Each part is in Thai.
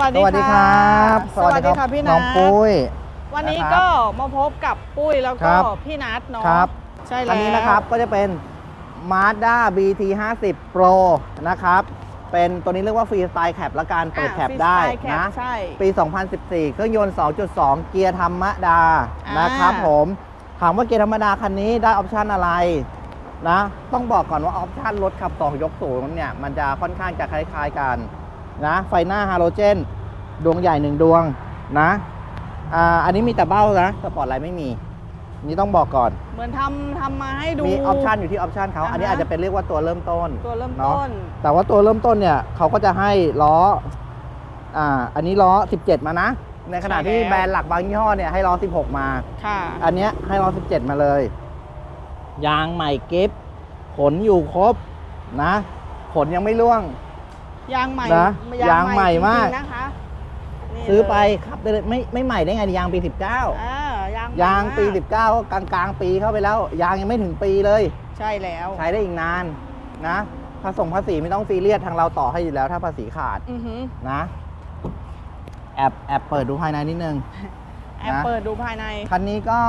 วัสสดีวัสดีครับสวัสดีค่ะพี่นัน้องทปุ้ย วันนี้นะครับก็มาพบกับปุ้ยแล้วคก็รับพี่นัทเนาะครับ ใช่แล้วอันนี้นะครับก็จะเป็น Mazda BT 50 Pro นะครับ เป็นตัวนี้เรียกว่าฟรีสไตล์แคปและการเปิดอะแคปได้ freestyle cap นะ ใช่ ปี 2014 เครื่องยนต์ 2.2 เกียร์ธรรมดา อ่าน นะครับผม ถามว่าเกียร์ธรรมดาคันนี้ได้ออปชันอะไรนะ ต้องบอกก่อนว่าออปชันรถขับ 2 ยกสูงเนี่ย มันจะค่อนข้างจะคล้ายๆกัน นะ ไฟหน้าฮาโลเจน ดวงใหญ่หนึ่งดวงนะอ่าอันนี้มีแต่เบ้านะสปอร์ตไลท์ไม่มีนี่ต้องบอกก่อน เหมือนทำทำมาให้ดู มีออปชันอยู่ที่ออปชันเขา อ่าฮะ อันนี้อาจจะเป็นเรียกว่าตัวเริ่มต้นตัวเริ่มเนาะต้น แต่ว่าตัวเริ่มต้นเนี่ยเขาก็จะให้ล้ออ่าอันนี้ล้อ 17 มานะ ในขณะที่ใช่แล้ว แบรนด์หลักบางยี่ห้อเนี่ยให้ล้อ 16 มา ค่ะ อันเนี้ยให้ล้อ 17 มาเลย ยางใหม่กิฟขนอยู่ครบนะ ขนยังไม่ร่วง ยางใหม่นะยางใหม่มาก จริงๆนะคะนี่ซื้อไปเลยขับได้เลยไม่ไม่ใหม่ได้ไงยางปีอ่ายาง19ยางปีใหม่มาก19ก็กลางกลางๆปีเข้าไปแล้ว ยางยังไม่ถึงปีเลย ใช่แล้วใช้ได้อีกนานนะภาษงภาษีไม่ต้องซีเรียสทางเราต่อให้อยู่แล้วถ้าภาษีขาดอือหือนะแอบแอบเปิดดูภายในนิดนึง แอบเปิดดูภายใน คันนี้ก็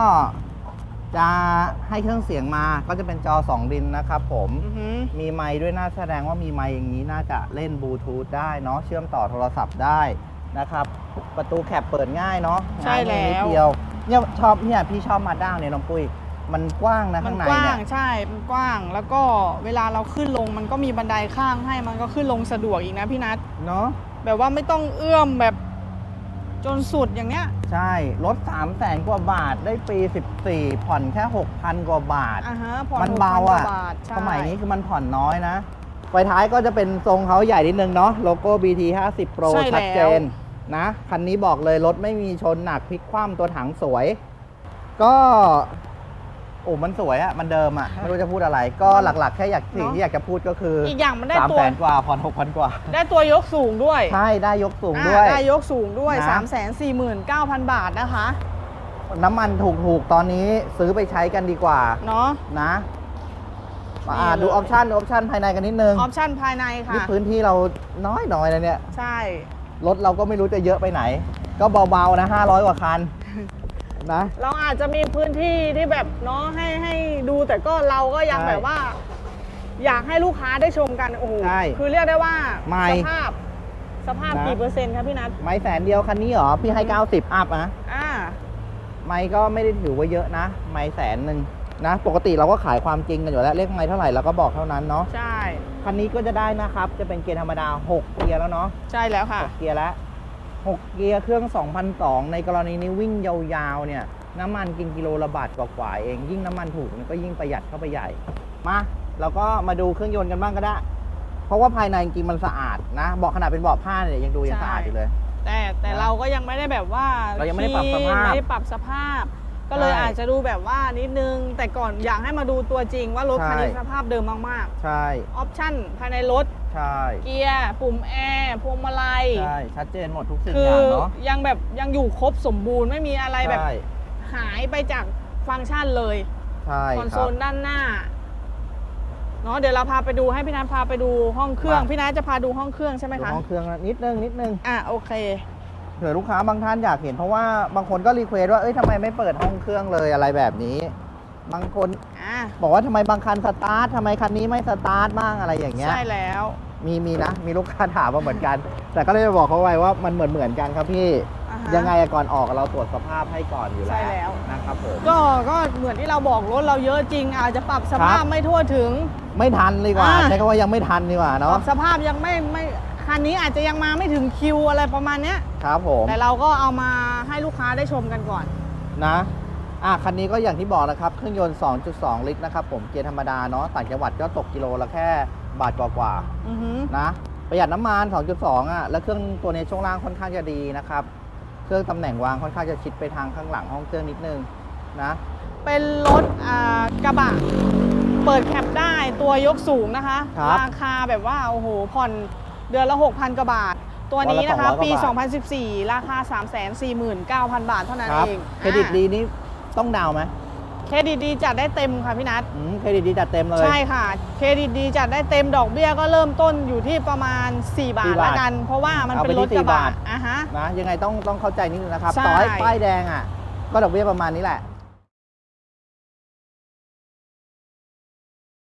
จะให้เครื่องเสียงมาก็จะเป็นจอ 2 ดินนะครับผมอือหือมีไมค์ด้วยน่าแสดงว่ามีไมค์อย่างนี้น่าจะเล่นบลูทูธได้เนาะเชื่อมต่อโทรศัพท์ได้นะครับประตูแคปเปิดง่ายเนาะใช่แล้ว ง่ายนิดเดียวเนี่ยชอบเนี่ยพี่ชอบมาด้าเนี่ยน้องปุ้ยมันกว้างนะมัข้างในกว้าเนี่งยใช่มันกว้างแล้วก็เวลาเราขึ้นลงมันก็มีบันไดข้างให้มันก็ขึ้นลงสะดวกอีกนะพี่นัทเนาะ แบบว่าไม่ต้องเอื้อมแบบ จนสุดอย่างเนี้ย ใช่รถ3 0 0แสนกว่าบาทได้ปี 14 ผ่อนแค่ 6,000 กว่าบาท อ่าฮะผ่อนมันเบาอะ 6,000กว่บาทใช่ สมัยนี้คือมันผ่อนน้อยนะ ไฟท้ายก็จะเป็นทรงเขาใหญ่นิดนึงเนาะ โลโก้ BT 50 Pro ใช่แล้ว ชัดเจนนะ คันนี้บอกเลยรถไม่มีชนหนักพลิกคว่ำตัวถังสวย ก็ โอ้มันสวยอะมันเดิมอะไม่รู้จะพูดอะไร ก็หลักๆแค่อยากสิ่งที่อยากจะพูดก็คืออีกอย่างมันได้สามตัว แสนกว่าผ่อนหกพันกว่า ได้ตัวยกสูงด้วยใช่ได้ยกสูงอ่าด้วยได้ยกสูงด้วย นะ 3 4 9 0 0 0 บาทนะคะ น้ำมันถูกๆ ตอนนี้ซื้อไปใช้กันดีกว่าเนาะ นะมานี่อ่าเลย ดูออปชันดูออปชันภายในกันนิดนึงออปชั่นภายในค่ะนี่พื้นที่เราน้อยน้อยนะเนี่ยใช่ รถเราก็ไม่รู้จะเยอะไปไหน ก็เบาๆนะ500 กว่าคัน นะ เราอาจจะมีพื้นที่ที่แบบเนาะให้ให้ดูแต่ก็เราก็ยังใช่แบบว่า อยากให้ลูกค้าได้ชมกันโอ้โหใช่คือเรียกได้ว่าไม่สภาพ สภาพนะ กี่เปอร์เซ็นต์ครับพี่นัทไม้แสนเดียวคันนี้เหรอ พี่ให้ 90 อัพนะ อ่า ไม้ก็ไม่ได้ถือว่าเยอะนะ ไม้แสนหนึ่งนะ ปกติเราก็ขายความจริงกันอยู่แล้วเลขไม้เท่าไหร่เราก็บอกเท่านั้นเนาะ ใช่ คันนี้ก็จะได้นะครับ จะเป็นเกียร์ธรรมดา 6 เกียร์แล้วเนาะใช่แล้วค่ะ หกเกียร์แล้ว 6 เกียร์เครื่อง 2,002 ในกรณีนี้วิ่งยาวๆ เนี่ย น้ำมันกินกิโลละบาทกว่าๆเอง ยิ่งน้ำมันถูกมันก็ยิ่งประหยัดเข้าไปใหญ่ มาเราก็มาดูเครื่องยนต์กันบ้างก็ได้ เพราะว่าภายในจริงๆมันสะอาดนะเบาะขนาดเป็นเบาะผ้าเนี่ยยังดูยังใช่สะอาดอยู่เลย แต่แต่นะเราก็ยังไม่ได้แบบว่าเรายังไม่ได้ปรับสภาพ ไม่ได้ปรับสภาพ ก็เลยใช่อาจจะดูแบบว่านิดนึง แต่ก่อนอยากให้มาดูตัวจริงว่ารถคันนี้ใช่ สภาพเดิมมากใช่ ๆ ออปชั่นภายในรถ ใช่เกียร์ปุ่มแอร์พวงมาลัยใช่ชัดเจนหมดทุกสิ่งคืออย่างเนาะยังแบบยังอยู่ครบสมบูรณ์ไม่มีอะไรแบบ ใช่หายไปจากฟังก์ชันเลยใช่คอนคโซรับ ลด้านหน้าเนาะเดี๋ยวเราพาไปดูให้พี่นัทพาไปดูห้องเครื่อง มา พี่นัทจะพาดูห้องเครื่องใช่ไหมดูคะห้องเครื่องนะนิดนึงนิดนึงอะโอเค เผื่อลูกค้าบางท่านอยากเห็นเพราะว่าบางคนก็รีเควสว่าเอ้ยทำไมไม่เปิดห้องเครื่องเลยอะไรแบบนี้ บางคนอะบอกว่าทำไมบางคันสตาร์ททำไมคันนี้ไม่สตาร์ทบ้างอะไรอย่างเงี้ย ใช่แล้ว มีมีนะ มีลูกค้าถามมาเหมือนกัน แต่ก็เลยจะบอกเขาไว้ว่ามันเหมือนเหมือนกันครับพี่ อ่าฮะยังไงอะก่อนออกเราตรวจสภาพให้ก่อนอยู่ใช่แล้วแล้ว นะครับผม ก็ก็เหมือนที่เราบอกรถเราเยอะจริง อาจจะปรับสภาครัพบไม่ทั่วถึง ไม่ทันดีกว่าอ่า ใช้คำว่ายังไม่ทันดีกว่าปเนาะรับสภาพยังไม่ไม่คันนี้อาจจะยังมาไม่ถึงคิวอะไรประมาณเนี้ย ครับผมแต่เราก็เอามาให้ลูกค้าได้ชมกันก่อน นะ อะคันนี้ก็อย่างที่บอกนะครับ เครื่องยนต์ 2.2 ลิตรนะครับผมเกียร์ธรรมดาเนาะต่างจังหวัดก็ตกกิโลละแค่บาทกว่าๆอือหือนะ ประหยัดน้ำมัน 2.2 อะ แล้วเครื่องตัวนี้ช่วงล่างค่อนข้างจะดีนะครับ เครื่องตำแหน่งวางค่อนข้างจะชิดไปทางข้างหลังห้องเครื่องนิดนึงนะ เป็นรถอ่ากระบะ เปิดแคปได้ตัวยกสูงนะคะครับราคาแบบว่าโอ้โหผ่อนเดือนละ 6,000กว่าบาท ตัวนี้นะคะ วันละ200ปีกว่าบาท2014 ราคา 349,000 บาทเท่านั้นครับเองเครดิตอะ ดีนี้ ต้องดาวน์ไหมเครดิตดีจัดได้เต็มค่ะพี่นัทอืมเครดิตดีจัดเต็มเลย ใช่ค่ะ เครดิตดีจัดได้เต็มดอกเบี้ยก็เริ่มต้นอยู่ที่ประมาณ 4 บาท4บาทละกัน เพราะว่ามันเอาเป็ไปนรถที่กระ4บะบาทอะฮะนะยังไงต้องต้องเข้าใจนิดนึงนะครับใช่ต่อให้ป้ายแดงอะ ก็ดอกเบี้ยประมาณนี้แหละ